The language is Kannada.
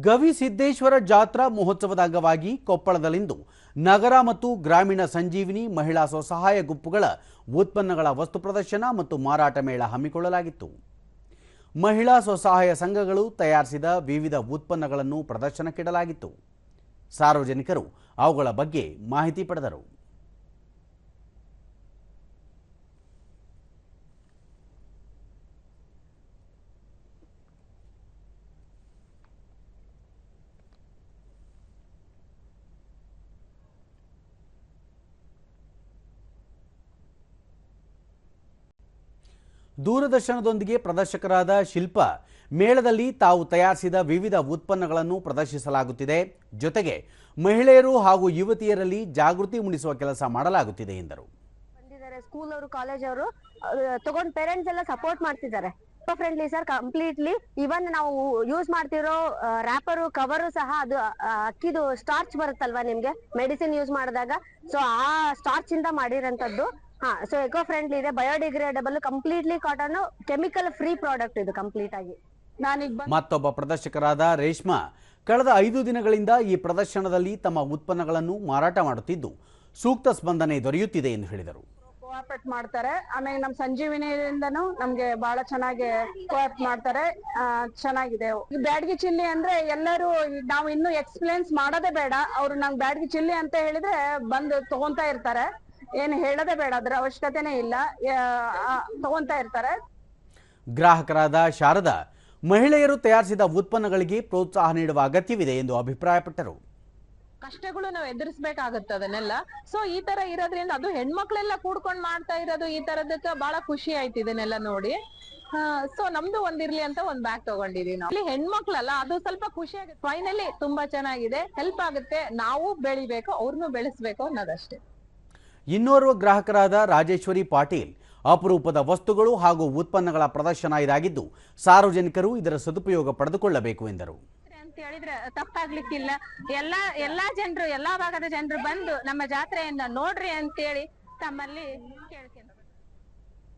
ಗವಿಸಿದ್ದೇಶ್ವರ ಜಾತ್ರಾ ಮಹೋತ್ಸವದ ಅಂಗವಾಗಿ ಕೊಪ್ಪಳದಲ್ಲಿಂದು ನಗರ ಮತ್ತು ಗ್ರಾಮೀಣ ಸಂಜೀವಿನಿ ಮಹಿಳಾ ಸ್ವಸಹಾಯ ಗುಂಪುಗಳ ಉತ್ಪನ್ನಗಳ ವಸ್ತು ಪ್ರದರ್ಶನ ಮತ್ತು ಮಾರಾಟ ಮೇಳ ಹಮ್ಮಿಕೊಳ್ಳಲಾಗಿತ್ತು. ಮಹಿಳಾ ಸ್ವಸಹಾಯ ಸಂಘಗಳು ತಯಾರಿಸಿದ ವಿವಿಧ ಉತ್ಪನ್ನಗಳನ್ನು ಪ್ರದರ್ಶನಕ್ಕಿಡಲಾಗಿತ್ತು. ಸಾರ್ವಜನಿಕರು ಅವುಗಳ ಬಗ್ಗೆ ಮಾಹಿತಿ ಪಡೆದರು. ದೂರದರ್ಶನದೊಂದಿಗೆ ಪ್ರದರ್ಶಕರಾದ ಶಿಲ್ಪ, ಮೇಳದಲ್ಲಿ ತಾವು ತಯಾರಿಸಿದ ವಿವಿಧ ಉತ್ಪನ್ನಗಳನ್ನು ಪ್ರದರ್ಶಿಸಲಾಗುತ್ತಿದೆ. ಜೊತೆಗೆ ಮಹಿಳೆಯರು ಹಾಗೂ ಯುವತಿಯರಲ್ಲಿ ಜಾಗೃತಿ ಮೂಡಿಸುವ ಕೆಲಸ ಮಾಡಲಾಗುತ್ತಿದೆ ಎಂದರು. ಬಂದಿದ್ದಾರೆ ಸ್ಕೂಲ್ ಅವರು ಕಾಲೇಜ್ ಅವರು. ತಗೊಂಡ್ ಪೇರೆಂಟ್ಸ್ ಎಲ್ಲ ಸಪೋರ್ಟ್ ಮಾಡ್ತಿದ್ದಾರೆ. ಫ್ರೆಂಡ್ಲಿ ಸರ್ ಕಂಪ್ಲೀಟ್ಲಿ ಇವನ್ ನಾವು ಯೂಸ್ ಮಾಡ್ತಿರೋ ರ್ಯಾಪರು ಕವರು ಸಹ ಅದು ಅಕ್ಕಿದು ಸ್ಟಾರ್ಚ್ ಬರುತ್ತಲ್ವಾ ನಿಮ್ಗೆ? ಮೆಡಿಸಿನ್ ಯೂಸ್ ಮಾಡಿದಾಗ. ಸೊ ಆ ಸ್ಟಾರ್ಚ್ ಇಂದ ಮಾಡಿರೋಂಥದ್ದು. ಹಾ ಸೊ ಎಕೋ ಫ್ರೆಂಡ್ಲಿ ಇದೆ. Biodegradable completely cotton chemical free product ಇದು ಕಂಪ್ಲೀಟ್ ಆಗಿ. ನಾನೀಗ ಮತ್ತೊಬ್ಬ ಪ್ರದರ್ಶಕರಾದ ರೇಷ್ಮಾ. ಕಳೆದ ಐದು ದಿನಗಳಿಂದ ಈ ಪ್ರದರ್ಶನದಲ್ಲಿ ತಮ್ಮ ಉತ್ಪನ್ನಗಳನ್ನು ಮಾರಾಟ ಮಾಡುತ್ತಿದ್ದು ಸೂಕ್ತ ಸ್ಪಂದನೆ ದೊರೆಯುತ್ತಿದೆ ಎಂದು ಹೇಳಿದರು. ಕೋಆಪರೇಟ್ ಮಾಡ್ತಾರೆ. ಆಮೇಲೆ ನಮ್ಮ ಸಂಜೀವಿನಿಯಿಂದನೂ ನಮ್ಗೆ ಬಹಳ ಚೆನ್ನಾಗಿ ಕೋಆಪರೇಟ್ ಮಾಡ್ತಾರೆ. ಆ, ಚೆನ್ನಾಗಿದೆ. ಈ ಬ್ಯಾಡ್ಗಿ ಚಿಲ್ಲಿ ಅಂದ್ರೆ ಎಲ್ಲರೂ ನಾವು ಇನ್ನು ಎಕ್ಸ್ಪ್ಲೇನ್ಸ್ ಮಾಡೋದೇ ಬೇಡ. ಅವ್ರು ನಂಗೆ ಬ್ಯಾಡ್ಗಿ ಚಿಲ್ಲಿ ಅಂತ ಹೇಳಿದ್ರೆ ಬಂದು ತಗೊಂತಾ ಇರ್ತಾರೆ. ಏನು ಹೇಳೋದೇ ಬೇಡ ಅದ್ರ ಅವಶ್ಯಕತೆನೇ ಇಲ್ಲ. ತಗೊಂತಾ ಇರ್ತಾರೆ. ಗ್ರಾಹಕರಾದ ಶಾರದಾ ಮಹಿಳೆಯರು ತಯಾರಿಸಿದ ಉತ್ಪನ್ನಗಳಿಗೆ ಪ್ರೋತ್ಸಾಹ ನೀಡುವ ಅಗತ್ಯವಿದೆ ಎಂದು ಅಭಿಪ್ರಾಯಪಟ್ಟರು. ಕಷ್ಟಗಳು ನಾವು ಎದುರಿಸ್ಬೇಕಾಗತ್ತೆ ಅದನ್ನೆಲ್ಲ. ಸೊ ಈ ತರ ಇರೋದ್ರಿಂದ ಅದು ಹೆಣ್ಮಕ್ಳೆಲ್ಲ ಕೂಡ್ಕೊಂಡ್ ಮಾಡ್ತಾ ಇರೋದು ಈ ತರದಕ್ಕೆ ಬಹಳ ಖುಷಿ ಆಯ್ತು ಇದನ್ನೆಲ್ಲ ನೋಡಿ. ಸೊ ನಮ್ದು ಒಂದಿರ್ಲಿ ಅಂತ ಒಂದ್ ಬ್ಯಾಗ್ ತಗೊಂಡಿದೀವಿ ನಾವು. ಇಲ್ಲಿ ಹೆಣ್ಮಕ್ಳಲ್ಲ ಅದು ಸ್ವಲ್ಪ ಖುಷಿ ಆಗುತ್ತೆ. ಫೈನಲಿ ತುಂಬಾ ಚೆನ್ನಾಗಿದೆ. ಹೆಲ್ಪ್ ಆಗುತ್ತೆ. ನಾವು ಬೆಳಿಬೇಕು ಅವ್ರನ್ನೂ ಬೆಳೆಸ್ಬೇಕು ಅನ್ನೋದಷ್ಟೇ. ಇನ್ನೋರ್ವ ಗ್ರಾಹಕರಾದ ರಾಜೇಶ್ವರಿ ಪಾಟೀಲ್. ಅಪರೂಪದ ವಸ್ತುಗಳು ಹಾಗೂ ಉತ್ಪನ್ನಗಳ ಪ್ರದರ್ಶನ ಇದಾಗಿದ್ದು, ಸಾರ್ವಜನಿಕರು ಇದರ ಸದುಪಯೋಗ ಪಡೆದುಕೊಳ್ಳಬೇಕು ಎಂದರು. ಅಂತ ಹೇಳಿದ್ರೆ ತಪ್ಪಾಗ್ಲಿಕ್ಕಿಲ್ಲ. ಎಲ್ಲಾ ಎಲ್ಲಾ ಜನರು, ಎಲ್ಲಾ ಭಾಗದ ಜನರು ಬಂದು ನಮ್ಮ ಜಾತ್ರೆಯನ್ನ ನೋಡ್ರಿ ಅಂತೇಳಿ ತಮ್ಮಲ್ಲಿ ಕೇಳ್ಕೊಂತ